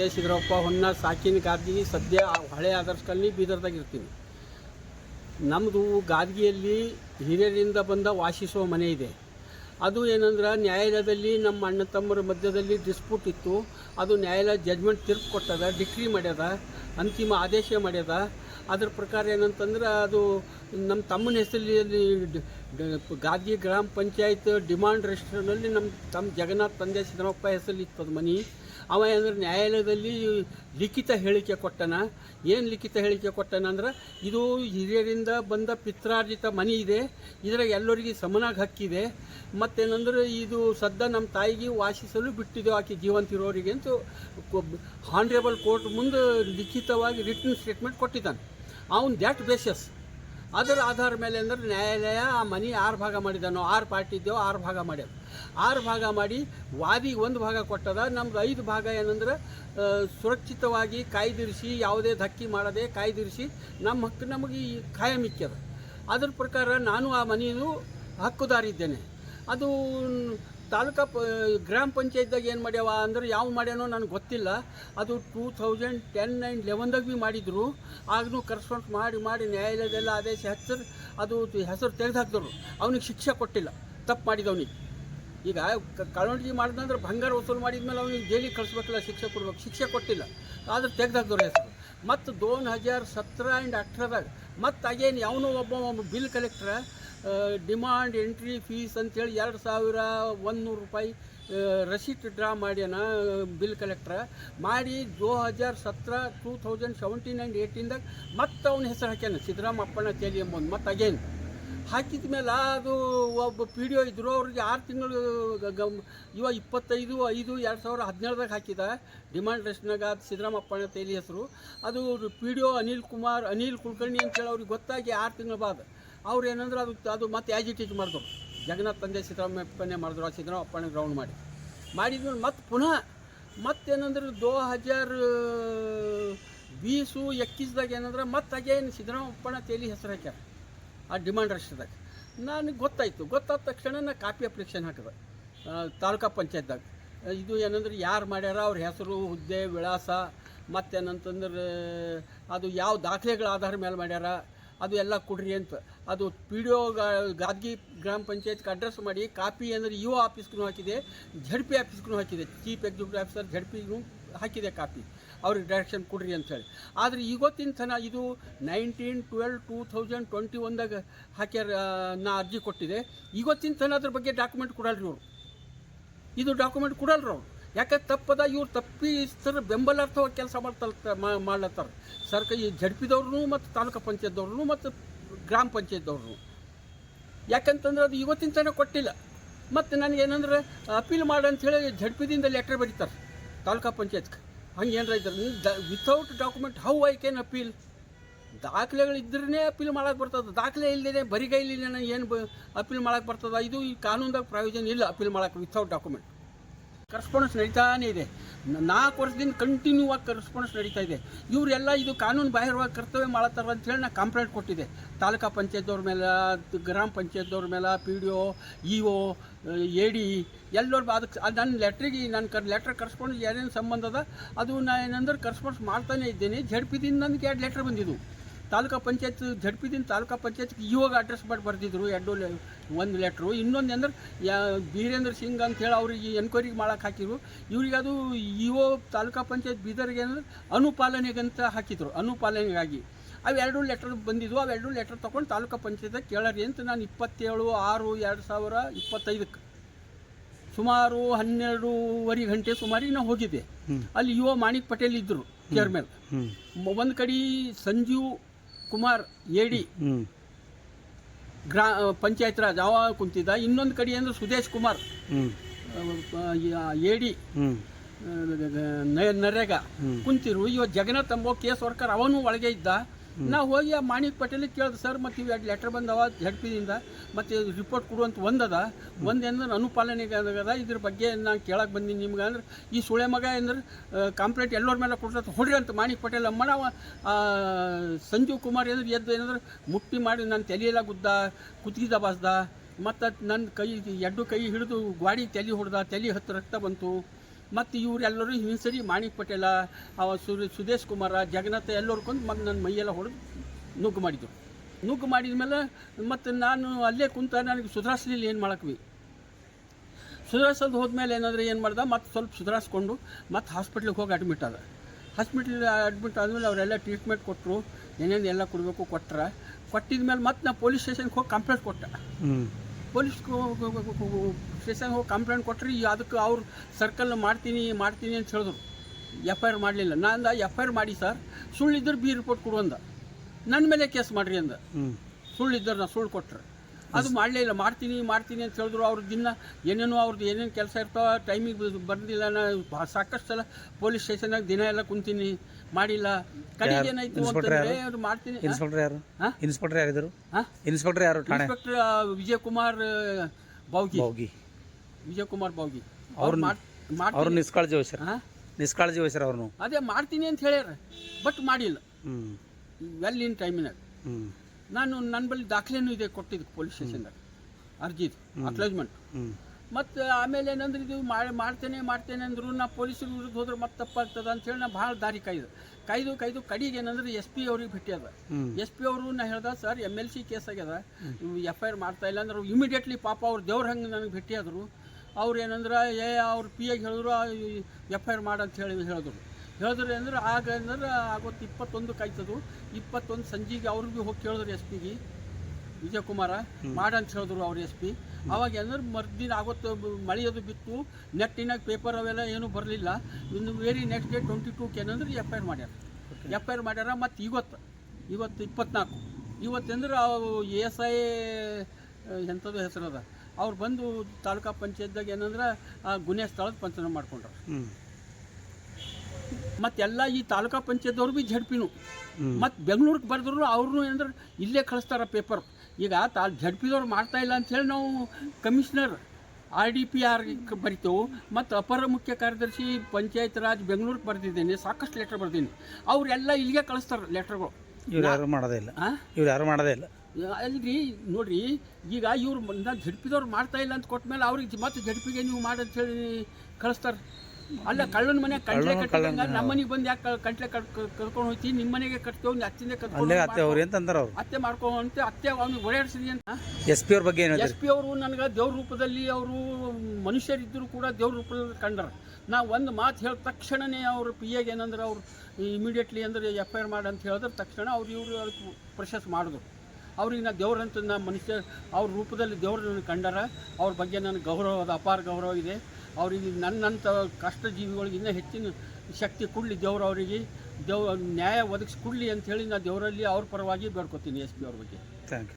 ದೇಶಿದ್ರಪ್ಪ ಹೊನ್ನ ಸಾಕಿನ ಗಾದ್ಗಿ ಸದ್ಯ ಹಳೆ ಆದರ್ಶಕಲ್ಲಿ ಬೀದರ್ದಾಗ ಇರ್ತೀನಿ ನಮ್ಮದು ಗಾದಗಿಯಲ್ಲಿ ಹಿರಿಯರಿಂದ ಬಂದ ವಾಸಿಸುವ ಮನೆ ಇದೆ. ಅದು ಏನಂದ್ರೆ ನ್ಯಾಯಾಲಯದಲ್ಲಿ ನಮ್ಮ ಅಣ್ಣ ತಮ್ಮರ ಮಧ್ಯದಲ್ಲಿ ಡಿಸ್ಪ್ಯೂಟ್ ಇತ್ತು. ಅದು ನ್ಯಾಯಾಲಯ ಜಜ್ಮೆಂಟ್ ತೀರ್ಪು ಕೊಟ್ಟದ ಡಿಕ್ರಿ ಮಾಡ್ಯದ, ಅಂತಿಮ ಆದೇಶ ಮಾಡ್ಯದ. ಅದ್ರ ಪ್ರಕಾರ ಏನಂತಂದ್ರೆ ಅದು ನಮ್ಮ ತಮ್ಮನ ಹೆಸರಲ್ಲಿ ಗಾದ್ಗಿ ಗ್ರಾಮ ಪಂಚಾಯತ್ ಡಿಮಾಂಡ್ ರಿಜಿಸ್ಟರ್ನಲ್ಲಿ ನಮ್ಮ ತಮ್ಮ ಜಗನ್ನಾಥ್ ತಂದೆ ಸಿದ್ದರಾಮಪ್ಪ ಹೆಸರಲ್ಲಿ ಇತ್ತು ಅದು ಮನೆ. ಅವ ಏನಂದ್ರೆ ನ್ಯಾಯಾಲಯದಲ್ಲಿ ಲಿಖಿತ ಹೇಳಿಕೆ ಕೊಟ್ಟನ. ಏನು ಲಿಖಿತ ಹೇಳಿಕೆ ಕೊಟ್ಟನ ಅಂದ್ರೆ ಇದು ಹಿರಿಯರಿಂದ ಬಂದ ಪಿತ್ರಾರ್ಜಿತ ಮನೆ ಇದೆ. ಇದ್ರಾಗ ಎಲ್ಲರಿಗೆ ಸಮನಾಗಿ ಹಕ್ಕಿದೆ. ಮತ್ತೇನಂದ್ರೆ ಇದು ಸದ್ದ ನಮ್ಮ ತಾಯಿಗೆ ವಾಸಿಸಲು ಬಿಟ್ಟಿದ್ದೆವು ಆಕೆ ಜೀವಂತ ಇರೋರಿಗೆ ಅಂತ ಹಾನ್ರೇಬಲ್ ಕೋರ್ಟ್ ಮುಂದೆ ಲಿಖಿತವಾಗಿ ರಿಟರ್ನ್ ಸ್ಟೇಟ್ಮೆಂಟ್ ಕೊಟ್ಟಿದ್ದಾನೆ. ಅವನು ದ್ಯಾಟ್ ಬೇಸಸ್ ಅದರ ಆಧಾರ ಮೇಲೆ ಅಂದರೆ ನ್ಯಾಯಾಲಯ ಆ ಮನೆ ಆರು ಭಾಗ ಮಾಡಿದ್ದಾನೋ ಆರು ಪಾರ್ಟಿ ಇದ್ದೇವೋ ಆರು ಭಾಗ ಮಾಡ್ಯಾವ ಆರು ಭಾಗ ಮಾಡಿ ವಾದಿ ಒಂದು ಭಾಗ ಕೊಟ್ಟದ. ನಮ್ದು ಐದು ಭಾಗ ಏನಂದ್ರೆ ಸುರಕ್ಷಿತವಾಗಿ ಕಾಯ್ದಿರಿಸಿ, ಯಾವುದೇ ಧಕ್ಕಿ ಮಾಡದೆ ಕಾಯ್ದಿರಿಸಿ ನಮ್ಮ ಹಕ್ಕು ನಮಗೆ ಈ ಕಾಯಂ ಇಕ್ಕ್ಯದ ಅದ್ರ ಪ್ರಕಾರ ನಾನು ಆ ಮನೆಯನ್ನು ಹಕ್ಕುದಾರಿದ್ದೇನೆ. ಅದು ತಾಲೂಕಾ ಪ, ಗ್ರಾಮ ಪಂಚಾಯತ್ದಾಗ ಏನು ಮಾಡ್ಯಾವ ಅಂದ್ರೆ ಯಾವ ಮಾಡ್ಯಾನೋ ನನಗೆ ಗೊತ್ತಿಲ್ಲ. ಅದು ಟೂ ತೌಸಂಡ್ ಟೆನ್ ಆ್ಯಂಡ್ ಲೆವೆನ್ದಾಗ ಭೀ ಮಾಡಿದ್ರು. ಆಗಲೂ ಕರೆಸ್ಪಾಂಡ್ ಮಾಡಿ ಮಾಡಿ ನ್ಯಾಯಾಲಯದೆಲ್ಲ ಆದೇಶ ಹೆಸರು ಅದು ಹೆಸರು ತೆಗೆದು ಹಾಕಿದ್ರು ಅವನಿಗೆ ಶಿಕ್ಷೆ ಕೊಟ್ಟಿಲ್ಲ. ತಪ್ಪು ಮಾಡಿದವನಿಗೆ ಈಗ ಕಳವಣಿಗೆ ಮಾಡಿದಂದ್ರೆ ಬಂಗಾರ ವಸೂಲು ಮಾಡಿದ್ಮೇಲೆ ಅವನಿಗೆ ಜೈಲಿಗೆ ಕಳಿಸ್ಬೇಕಲ್ಲ, ಶಿಕ್ಷೆ ಕೊಡ್ಬೇಕು. ಶಿಕ್ಷೆ ಕೊಟ್ಟಿಲ್ಲ. ಆದ್ರೆ ತೆಗೆದು ಹಾಕಿದ್ರು ಹೆಸರು. ಮತ್ತು ದೋನ್ ಹಜಾರ್ ಸತ್ರ ಆ್ಯಂಡ್ ಅಠರದಾಗ ಮತ್ತು ಅಗೇನ್ ಯಾವನೋ ಒಬ್ಬ ಒಬ್ಬ bill collector demand entry fees ಅಂತೇಳಿ ಎರಡು ಸಾವಿರ ಒಂದುನೂರು ರೂಪಾಯಿ ರಸೀಟ್ ಡ್ರಾ ಮಾಡ್ಯಾನ ಬಿಲ್ ಕಲೆಕ್ಟ್ರ ಮಾಡಿ ದೋ ಹಜಾರ್ ಸತ್ರ ಟೂ ತೌಸಂಡ್ ಸೆವೆಂಟೀನ್ ಆ್ಯಂಡ್ ಏಯ್ಟೀನ್ದಾಗ ಮತ್ತೆ ಅವನ ಹೆಸರು ಹಾಕ್ಯಾನ, ಸಿದ್ದರಾಮಪ್ಪನ ಚೇಲಿ ಎಂಬುದು ಮತ್ತು ಅಗೇನ್ ಹಾಕಿದ ಮೇಲೆ ಅದು ಒಬ್ಬ ಪಿ ಡಿ ಒ ಇದ್ದರು ಅವ್ರಿಗೆ ಆರು ತಿಂಗಳು ಗಮ್, ಇವ ಇಪ್ಪತ್ತೈದು, ಐದು, ಎರಡು ಸಾವಿರ ಹದಿನೇಳದಾಗ ಹಾಕಿದ. ಡಿಮಾಂಡ್ ರೆಸ್ಟ್ನಾಗ ಅದು ಸಿದ್ದರಾಮಪ್ಪನ ತೇಲಿ ಹೆಸರು. ಅದು P D O Anil Kumar, Anil Kulkarni ಅಂತೇಳಿ ಅವ್ರಿಗೆ ಗೊತ್ತಾಗಿ ಆರು ತಿಂಗಳ ಬಾದ. ಅವ್ರು ಏನಂದ್ರೆ ಅದು ಅದು ಮತ್ತೆ ಆ್ಯಸ್ ಇಟ್ ಮಾಡಿದ್ರು. ಜಗನ್ನಾಥ್ ತಂದೆ ಸಿದ್ದರಾಮಯ್ಯಪ್ಪನೇ ಮಾಡಿದ್ರು, ಆ ಸಿದ್ದರಾಮಪ್ಪನೇ ಗ್ರೌಂಡ್ ಮಾಡಿ. ಮಾಡಿದ್ಮೇಲೆ ಮತ್ತೆ ಪುನಃ ಮತ್ತೇನಂದ್ರೆ ದೋ ಹಜಾರ್ ಬೀಸು ಎಕ್ಕಿಸ್ದಾಗ ಏನಂದ್ರೆ ಮತ್ತೆ ಅಗೇನ್ ಸಿದ್ದರಾಮಪ್ಪನ ತೇಲಿ ಹೆಸರು ಹಾಕ್ಯಾರ. ಆ ಡಿಮಾಂಡ್ ರಷ್ಟದಾಗ ನನಗೆ ಗೊತ್ತಾಯಿತು. ಗೊತ್ತಾದ ತಕ್ಷಣ ನಾನು ಕಾಪಿ ಅಪ್ಲಿಕೇಶನ್ ಹಾಕಿದೆ. ತಾಲೂಕಾ ಪಂಚಾಯತ್ದಾಗ. ಇದು ಏನಂದ್ರೆ ಯಾರು ಮಾಡ್ಯಾರ, ಅವ್ರ ಹೆಸರು, ಹುದ್ದೆ, ವಿಳಾಸ, ಮತ್ತೇನಂತಂದ್ರೆ ಅದು ಯಾವ ದಾಖಲೆಗಳ ಆಧಾರ ಮೇಲೆ ಮಾಡ್ಯಾರ ಅದು ಎಲ್ಲ ಕೊಡ್ರಿ ಅಂತ. ಅದು ಪಿ ಡಿ ಒ ಗಾದ್ಗಿ ಗ್ರಾಮ ಪಂಚಾಯತ್ಗೆ ಅಡ್ರೆಸ್ ಮಾಡಿ, ಕಾಪಿ ಅಂದರೆ ಯು ಆಫೀಸ್ಗೂ ಹಾಕಿದೆ ಝಡ್ ಪಿ ಆಫೀಸ್ಗೂ ಹಾಕಿದೆ, ಚೀಫ್ ಎಕ್ಸಿಕ್ಯೂಟಿವ್ ಆಫೀಸರ್ ಝಡ್ ಪಿಗೂ ಹಾಕಿದೆ ಕಾಪಿ. ಅವ್ರಿಗೆ ಡೈರೆಕ್ಷನ್ ಕೊಡ್ರಿ ಅಂಥೇಳಿ ಆದರೆ ಇವತ್ತಿನ ತನ ಇದು nineteen twelve two thousand twenty ಒಂದಾಗ ಹಾಕ್ಯಾರ ನಾ ಅರ್ಜಿ ಕೊಟ್ಟಿದೆ. ಇವತ್ತಿನ ತನ ಅದ್ರ ಬಗ್ಗೆ ಡಾಕ್ಯುಮೆಂಟ್ ಕೊಡಲ್ರಿ ಅವರು ಇದು ಡಾಕ್ಯುಮೆಂಟ್ ಕೊಡಲ್ರಿ ಅವ್ರು. ಯಾಕೆ ತಪ್ಪದ? ಇವ್ರು ತಪ್ಪಿಸ್ತರ ಬೆಂಬಲಾರ್ಥವಾಗಿ ಕೆಲಸ ಮಾಡ್ತಾರೆ ಮಾಡ್ಲತ್ತಾರ. ಸರ್ಕ ಈ ಜಡ್ಪಿದವ್ರು ಮತ್ತು ತಾಲೂಕು ಪಂಚಾಯತ್ದವ್ರು ಮತ್ತು ಗ್ರಾಮ ಪಂಚಾಯತ್ದವ್ರು ಯಾಕಂತಂದ್ರೆ ಅದು ಇವತ್ತಿನ ತನಕ ಕೊಟ್ಟಿಲ್ಲ. ಮತ್ತು ನನಗೇನಂದ್ರೆ ಅಪೀಲ್ ಹೇಳಿ ಜಡ್ಪಿದಿಂದ ಲೆಟ್ರ್ ಬರೀತಾರೆ ತಾಲೂಕಾ ಪಂಚಾಯತ್ಗೆ. ಹಂಗೆ ಏನಾರ the without document how I can appeal ದಾಖಲೆಗಳು ಇದ್ರೇ ಅಪೀಲ್ ಮಾಡಕ್ಕೆ ಬರ್ತದೆ. ದಾಖಲೆ ಇಲ್ಲದೇ ಬರಿಗೈಲಿ ಏನು ಬ, ಅಪೀಲ್ ಮಾಡಕ್ಕೆ ಬರ್ತದೆ? ಇದು ಈ ಕಾನೂನ್ದಾಗ ಪ್ರಾಯೋಜನ ಇಲ್ಲ ಅಪೀಲ್ ಮಾಡಕ್ಕೆ ವಿತೌಟ್ ಡಾಕ್ಯುಮೆಂಟ್ ಕರೆಸ್ಪಾಂಡೆನ್ಸ್ ನಡೀತಾನೇ ಇದೆ. ನಾಲ್ಕು ವರ್ಷದಿಂದ ಕಂಟಿನ್ಯೂ ಆಗಿ ಕರೆಸ್ಪಾಂಡೆನ್ಸ್ ನಡೀತಾ ಇದೆ. ಇವರೆಲ್ಲ ಇದು ಕಾನೂನು ಬಾಹಿರವಾಗಿ ಕರ್ತವ್ಯ ಮಾಡತ್ತಾರ ಅಂತೇಳಿ ನಾನು ಕಂಪ್ಲೇಂಟ್ ಕೊಟ್ಟಿದೆ ತಾಲೂಕಾ ಪಂಚಾಯತ್ದವ್ರ ಮೇಲೆ, ಗ್ರಾಮ ಪಂಚಾಯತ್ದವ್ರ ಮೇಲೆ P D O E O A D ಎಲ್ಲರ ಅದಕ್ಕೆ ಅದು ನನ್ನ ಲೆಟ್ರಿಗೆ ನನ್ನ ಕರ್ ಲೆಟ್ರ್ ಕರೆಸ್ಪಾಂಡೆನ್ಸ್ ಏನೇನು ಸಂಬಂಧ ಅದ, ಅದು ನಾನು ಏನಂದ್ರೆ ಕರೆಸ್ಪಾಂಡೆನ್ಸ್ ಮಾಡ್ತಾನೆ ಇದ್ದೇನೆ. ಝಡ್ಪಿದಿಂದ ನನಗೆ ಎರಡು ಲೆಟ್ರ್ ಬಂದಿದ್ದು ತಾಲೂಕಾ ಪಂಚಾಯತ್ ಝಡ್ಪಿದಿಂದ ತಾಲೂಕಾ ಪಂಚಾಯತ್ಗೆ ಇವಾಗ ಅಡ್ರೆಸ್ ಮಾಡಿ ಬರ್ತಿದ್ರು ಎರಡು ಒಂದು ಲೆಟ್ರು ಇನ್ನೊಂದು ಅಂದ್ರೆ ಯಾ ಬೀರೇಂದ್ರ ಸಿಂಗ್ ಅಂತ ಹೇಳಿ ಅವ್ರಿಗೆ ಎನ್ಕ್ವೈರಿಗೆ ಮಾಡಕ್ಕೆ ಹಾಕಿದ್ರು. ಇವ್ರಿಗೆ ಅದು ಇಒ ತಾಲೂಕಾ ಪಂಚಾಯತ್ ಬೀದರ್ಗೆ ಅಂದ್ರೆ ಅನುಪಾಲನೆಗಂತ ಹಾಕಿದ್ರು ಅನುಪಾಲನೆಗಾಗಿ. ಅವೆರಡು ಲೆಟರ್ ಬಂದಿದ್ವು ಅವೆರಡು ಲೆಟರ್ ತೊಗೊಂಡು ತಾಲೂಕಾ ಪಂಚಾಯತ್ ಕೇಳರಿ ಅಂತ ನಾನು ಇಪ್ಪತ್ತೇಳು ಆರು ಎರಡು ಸಾವಿರ ಇಪ್ಪತ್ತೈದಕ್ಕೆ. ಸುಮಾರು ಹನ್ನೆರಡೂವರೆ ಗಂಟೆ ಸುಮಾರಿಗೆ ನಾವು ಹೋಗಿದ್ದೆ. ಅಲ್ಲಿ ಯುವ ಮಾಣಿಕ್ ಪಟೇಲ್ ಇದ್ದರು ಚೇರ್ಮನ್ ಒಂದು ಕಡೆ ಸಂಜೀವ್ ಕುಮಾರ್ ಎಡಿ ಗ್ರಾ ಪಂಚಾಯತ್ ರಾಜ್ ಅವ ಕುಂತಿದ್ದ. ಇನ್ನೊಂದು ಕಡೆ ಅಂದ್ರೆ ಸುದೇಶ್ ಕುಮಾರ್. ಎಡಿ ನರೇಗ ಕುಂತಿರು. ಇವತ್ತು ಜಗನ್ನಾಥ್ ಅಂಬೋ ಕೇಸ್ ವರ್ಕರ್ ಅವನು ಒಳಗೆ ಇದ್ದ. ನಾವು ಹೋಗಿ ಆ ಮಾಣಿಕ್ ಪಟೇಲಿಗೆ ಕೇಳಿದೆ ಸರ್ ಮತ್ತು ಇವು ಎರಡು ಲೆಟರ್ ಬಂದವ ಝಡ್ಪಿದಿಂದ ಮತ್ತು ರಿಪೋರ್ಟ್ ಕೊಡುವಂತ ಒಂದದ. ಒಂದು ಏನಂದ್ರೆ ಅನುಪಾಲನೆಗೆ ಅದ ಇದ್ರ ಬಗ್ಗೆ ನಾನು ಕೇಳಕ್ಕೆ ಬಂದೀನಿ ನಿಮ್ಗೆ ಅಂದ್ರೆ ಈ ಸುಳೆ ಮಗ ಅಂದ್ರೆ ಕಂಪ್ಲೇಂಟ್ ಎಲ್ಲರ ಮೇಲೆ ಕೊಡ್ತಾ ಹೊಡ್ರಿ ಅಂತ ಮಾಣಿಕ್ ಪಟೇಲ್ ಅಮ್ಮನ ಸಂಜೀವ್ ಕುಮಾರ್ ಏನಾದ್ರು ಎದ್ದು ಏನಂದ್ರೆ ಮುಟ್ಟಿ ಮಾಡಿ ನನ್ನ ತಲೆಯೆಲ್ಲ ಗುದ್ದ ಕುತ್ತಿಗೆ ಬಾಸ್ದ. ಮತ್ತು ನನ್ನ ಕೈ ಎಡ್ಡು ಕೈ ಹಿಡಿದು ಗ್ವಾಡಿ ತಲೆ ಹೊಡೆದ ತಲೆ ಹತ್ತು ರಕ್ತ ಬಂತು. ಮತ್ತು ಇವರೆಲ್ಲರೂ ಹಿಂಸರಿ ಮಾಣಿಕ್ ಪಟೇಲ ಅವ ಸುರ ಸುದೇಶ್ ಕುಮಾರ ಜಗನ್ನಾಥ ಎಲ್ಲರೂ ಕೊಂದು ಮತ್ತು ನನ್ನ ಮೈಯೆಲ್ಲ ಹೊಡೆದು ನುಗ್ಗು ಮಾಡಿದ್ರು. ನುಗ್ಗು ಮಾಡಿದ ಮೇಲೆ ಮತ್ತು ನಾನು ಅಲ್ಲೇ ಕುಂತ ನನಗೆ ಸುಧಾರಿಸ್ಲಿಲ್ಲ ಏನು ಮಾಡಕ್ವಿ. ಸುಧಾರಿಸೋದು ಹೋದ್ಮೇಲೆ ಏನಾದ್ರೆ ಏನು ಮಾಡ್ದೆ ಮತ್ತೆ ಸ್ವಲ್ಪ ಸುಧಾರಿಸ್ಕೊಂಡು ಮತ್ತೆ ಹಾಸ್ಪಿಟ್ಲಿಗೆ ಹೋಗಿ ಅಡ್ಮಿಟ್ ಆದ. ಹಾಸ್ಪಿಟ್ಲ್ ಅಡ್ಮಿಟ್ ಆದಮೇಲೆ ಅವರೆಲ್ಲ ಟ್ರೀಟ್ಮೆಂಟ್ ಕೊಟ್ಟರು ಏನೇನು ಎಲ್ಲ ಕೊಡಬೇಕು ಕೊಟ್ರೆ. ಕೊಟ್ಟಿದ ಮೇಲೆ ಮತ್ತೆ ನಾನು ಪೊಲೀಸ್ ಸ್ಟೇಷನ್ಗೆ ಹೋಗಿ ಕಂಪ್ಲೇಂಟ್ ಕೊಟ್ಟೆ. ಪೊಲೀಸ್ ಸ್ಟೇಷನ್ಗೆ ಹೋಗಿ ಕಂಪ್ಲೇಂಟ್ ಕೊಟ್ಟರೆ ಅದಕ್ಕೆ ಅವ್ರು ಸರ್ಕಲ್ ಮಾಡ್ತೀನಿ ಮಾಡ್ತೀನಿ ಅಂತ ಹೇಳಿದ್ರು. ಎಫ್ ಐ ಆರ್ ಮಾಡಲಿಲ್ಲ. ನಾನು ಎಫ್ ಐ ಆರ್ ಮಾಡಿ ಸರ್ ಸುಳ್ಳಿದ್ರೆ ಬಿ ರಿಪೋರ್ಟ್ ಕೊಡು ಅಂದ. ನನ್ನ ಮೇಲೆ ಕೇಸ್ ಮಾಡ್ರಿ ಅಂದ. ಸುಳ್ಳಿದ್ದರು ನಾನು ಸುಳ್ಳು ಕೊಟ್ರೆ. ಅದು ಮಾಡಲೇ ಇಲ್ಲ. ಮಾಡ್ತೀನಿ ಮಾಡ್ತೀನಿ ಅಂತ ಹೇಳಿದ್ರು. ಅವ್ರ ದಿನ ಏನೇನೋ ಅವ್ರದ್ದು ಏನೇನು ಕೆಲಸ ಇರ್ತಾವ ಟೈಮಿಗೆ ಬಂದಿಲ್ಲ. ನಾನು ಸಾಕಷ್ಟು ಸಲ ಪೊಲೀಸ್ ಸ್ಟೇಷನಾಗ ದಿನ ಎಲ್ಲ ಕುಂತೀನಿ. ಮಾಡಿಲ್ಲ. ಕಡೆಗೆ? ಏನಾಯ್ತು ಅಂತಂದ್ರೆ? ಅವ್ರು ಮಾಡ್ತೀನಿ. ಇನ್ಸ್ಪೆಕ್ಟರ್ ಯಾರು? ಇನ್ಸ್ಪೆಕ್ಟರ್ ಯಾರಿದ್ರು? ಇನ್ಸ್ಪೆಕ್ಟರ್ ಯಾರು? ಇನ್ಸ್ಪೆಕ್ಟರ್ ವಿಜಯ್ ಕುಮಾರ್ ಬಾವ್ಗಿ. ಬೌಗಿ ವಿಜಯ್ ಕುಮಾರ್ ಬಾವ್ಗಿ ಅವ್ರನ್ನ- ಅವ್ರು ನಿಷ್ಕಾಳಜಿ ವಹಿಸ್ಯಾರ ನಿಷ್ಕಾಳಜಿ ವಹಿಸ್ಯಾರ ಅವ್ರನ್ನು ಅದೇ ಮಾಡ್ತೀನಿ ಅಂತ ಹೇಳ್ಯಾರ ಬಟ್ ಮಾಡಿಲ್ಲ. ವೆಲ್ ಇನ್ ಟೈಮಿನಾಗ ನಾನು ನನ್ನ ಬಳಿ ದಾಖಲೆನೂ ಇದೆ ಕೊಟ್ಟಿದ್ದು ಪೊಲೀಸ್ ಸ್ಟೇಷನ್ದಾಗ. ಅರ್ಜಿದು ಅಕ್ಲೇಜ್ಮೆಂಟ್ ಮತ್ತು ಆಮೇಲೆ ಏನಂದ್ರೆ ಇದು ಮಾಡಿ ಮಾಡ್ತೇನೆ ಮಾಡ್ತೇನೆ ಅಂದರು ನಾ ಪೊಲೀಸರು ವಿರುದ್ಧ ಹೋದ್ರೆ ಮತ್ತೆ ತಪ್ಪಾಗ್ತದೆ ಅಂತೇಳಿ ನಾ ಭಾಳ ದಾರಿ ಕಾಯ್ದು. ಕಾಯ್ದು ಕಾಯ್ದು ಕಡೆಗೆ ಏನಂದ್ರೆ ಎಸ್ ಪಿ ಅವ್ರಿಗೆ ಭೇಟಿ ಅದ ಎಸ್ ಪಿ ಅವರು ನಾ ಹೇಳ್ದೆ sir M L C case ಆಗ್ಯದ. ಎಫ್ ಐ ಆರ್ ಮಾಡ್ತಾ ಇಲ್ಲ ಅಂದ್ರೆ ಇಮಿಡಿಯೇಟ್ಲಿ ಪಾಪ ಅವ್ರು ದೇವ್ರ ಹಂಗೆ ನನಗೆ ಭೇಟಿಯಾದರು ಆದರು. ಅವ್ರು ಏನಂದ್ರೆ ಏ ಅವ್ರು ಪಿ ಎಗೆ ಹೇಳಿದ್ರು ಎಫ್ ಐ ಆರ್ ಮಾಡಂತ ಹೇಳಿ ಹೇಳಿದ್ರು. ಹೇಳಿದ್ರು ಅಂದ್ರೆ ಆಗ ಏನಂದ್ರೆ ಆಗೊತ್ತು ಇಪ್ಪತ್ತೊಂದು ಕಾಯ್ತದು. ಇಪ್ಪತ್ತೊಂದು ಸಂಜೆಗೆ ಅವ್ರಿಗೆ ಭೀ ಹೋಗಿ ಕೇಳಿದ್ರು ಎಸ್ ಪಿಗೆ ವಿಜಯಕುಮಾರ ಮಾಡಂತ ಹೇಳಿದ್ರು ಅವ್ರ ಎಸ್ ಪಿ ಅವಾಗ ಏನಂದ್ರೆ ಮರ್ದಿನ ಆವತ್ತು ಮಳೆ ಅದು ಬಿತ್ತು. ನೆಟ್ಟಿನಾಗ ಪೇಪರ್ ಅವೆಲ್ಲ ಏನೂ ಬರಲಿಲ್ಲ. ಇನ್ನು ವೇರಿ ನೆಕ್ಸ್ಟ್ ಡೇ ಟ್ವೆಂಟಿ ಟೂಕ್ಕೆ ಏನಂದ್ರೆ ಎಫ್ ಐ ಆರ್ ಮಾಡ್ಯಾರ. ಎಫ್ ಐ ಆರ್ ಮಾಡ್ಯಾರ ಮತ್ತು ಇವತ್ತು ಇವತ್ತು ಇಪ್ಪತ್ನಾಲ್ಕು. ಇವತ್ತಂದ್ರೆ ಅವು ಎ ಎಸ್ ಐ ಎಂಥದ್ದು ಹೆಸರದ ಅವ್ರು ಬಂದು ತಾಲೂಕಾ ಪಂಚಾಯತ್ದಾಗ ಏನಂದ್ರೆ ಆ ಸ್ಥಳದ ಪಂಚನ ಮಾಡ್ಕೊಂಡ್ರು. ಮತ್ತೆಲ್ಲ ಈ ತಾಲೂಕಾ ಪಂಚಾಯತ್ದವ್ರು ಭೀ ಝಡ್ಪಿನು. ಮತ್ತು ಬೆಂಗಳೂರಿಗೆ ಬರೆದ್ರು ಅವ್ರನ್ನೂ ಏನಂದ್ರೆ ಇಲ್ಲೇ ಕಳಿಸ್ತಾರ ಪೇಪರ್ ಈಗ ತಾ ಝಡ್ಪಿದವ್ರು ಮಾಡ್ತಾ ಇಲ್ಲ ಹೇಳಿ ನಾವು commissioner R D P R ಬರಿತೇವೆ. ಮತ್ತು ಅಪರ ಮುಖ್ಯ ಕಾರ್ಯದರ್ಶಿ ಪಂಚಾಯತ್ ರಾಜ್ ಬೆಂಗಳೂರಿಗೆ ಬರೆದಿದ್ದೇನೆ ಸಾಕಷ್ಟು ಲೆಟ್ರ್ ಬರ್ತೀನಿ ಅವರೆಲ್ಲ ಇಲ್ಲಿಗೆ ಕಳಿಸ್ತಾರೆ ಲೆಟ್ರ್ಗಳು ಇವ್ರು ಯಾರು ಮಾಡೋದೇ ಇಲ್ಲ. ಇವ್ರು ಯಾರು ಮಾಡೋದೇ ಇಲ್ಲ. ಅಲ್ರಿ ನೋಡ್ರಿ ಈಗ ಇವ್ರು ನಾನು ಜಡ್ಪಿದವ್ರು ಮಾಡ್ತಾ ಇಲ್ಲ ಅಂತ ಕೊಟ್ಮೇಲೆ ಅವ್ರಿಗೆ ಮತ್ತೆ ಝಡ್ಪಿಗೆ ನೀವು ಮಾಡಂತ ಹೇಳಿ ಕಳಿಸ್ತಾರೆ. ಅಲ್ಲ ಕಳ್ಳನ ಮನೆ ಕಂಟ್ಲೆ ಕಟ್ಟಿದಂಗ ನಮ್ಮ ಮನೆಗೆ ಬಂದು ಯಾಕೆ ಕಂಟ್ಲೆ ಕರ್ಕೊಂಡು ಹೋಯ್ತಿ? ನಿಮ್ಮ ಮನೆಗೆ ಕಟ್ತೇವೆ ಅತ್ತಿಂದ ಅಲ್ಲೇ ಕರ್ಕೊಂಡು ಅತ್ತೆ ಅವ್ರು ಅಂತ ಅಂದಾರ ಅವ್ರು? ಅತ್ತೆ ಮಾಡ್ಕೊಂತ ಅತ್ತೆ ಅವ್ನಿಗೆ ಓಡಾಡ್ಸಿದ್ವಿ ಅಂತ. ಎಸ್ ಪಿ ಅವ್ರ ಬಗ್ಗೆ ಏನು ಎಸ್ ಪಿ ಅವರು ನನಗೆ ದೇವ್ರ ರೂಪದಲ್ಲಿ ಅವರು ಮನುಷ್ಯರಿದ್ದರೂ ಕೂಡ ದೇವ್ರ ರೂಪದಲ್ಲಿ ಕಂಡರು. ನಾ ಒಂದು ಮಾತು ಹೇಳಿದ ತಕ್ಷಣನೇ ಅವ್ರ ಪಿ ಎಗೆ ಏನಂದ್ರೆ ಅವ್ರು ಇಮಿಡಿಯೇಟ್ಲಿ ಅಂದ್ರೆ ಎಫ್ ಐ ಆರ್ ಮಾಡಿ ಅಂತ ಹೇಳಿದ್ರೆ ತಕ್ಷಣ ಅವ್ರು ಇವರು ಅದಕ್ಕೆ ಪ್ರೊಸೆಸ್ ಮಾಡಿದ್ರು. ಅವ್ರಿಗೆ ನಾ ದೇವ್ರಂತ ನಾ ಮನುಷ್ಯ, ಅವ್ರ ರೂಪದಲ್ಲಿ ದೇವ್ರು ನನಗೆ ಕಂಡಾರ, ಅವ್ರ ಬಗ್ಗೆ ನನಗೆ ಗೌರವ ಅಪಾರ ಗೌರವ ಇದೆ. ಅವರಿಗೆ ನನ್ನಂಥ ಕಷ್ಟ ಜೀವಿಗಳಿಗೆ ಇನ್ನೂ ಹೆಚ್ಚಿನ ಶಕ್ತಿ ಕೊಡಲಿ ದೇವ್ರು ಅವರಿಗೆ. ದೇವ್, ನ್ಯಾಯ ಒದಗಿಸಿ ಕೊಡಲಿ ಅಂತ ಹೇಳಿ ನಾ ದೇವರಲ್ಲಿ ಅವ್ರ ಪರವಾಗಿ ಬೇಡ್ಕೊತೀನಿ ಎಸ್ ಪಿ ಅವ್ರ ಬಗ್ಗೆ. Thank you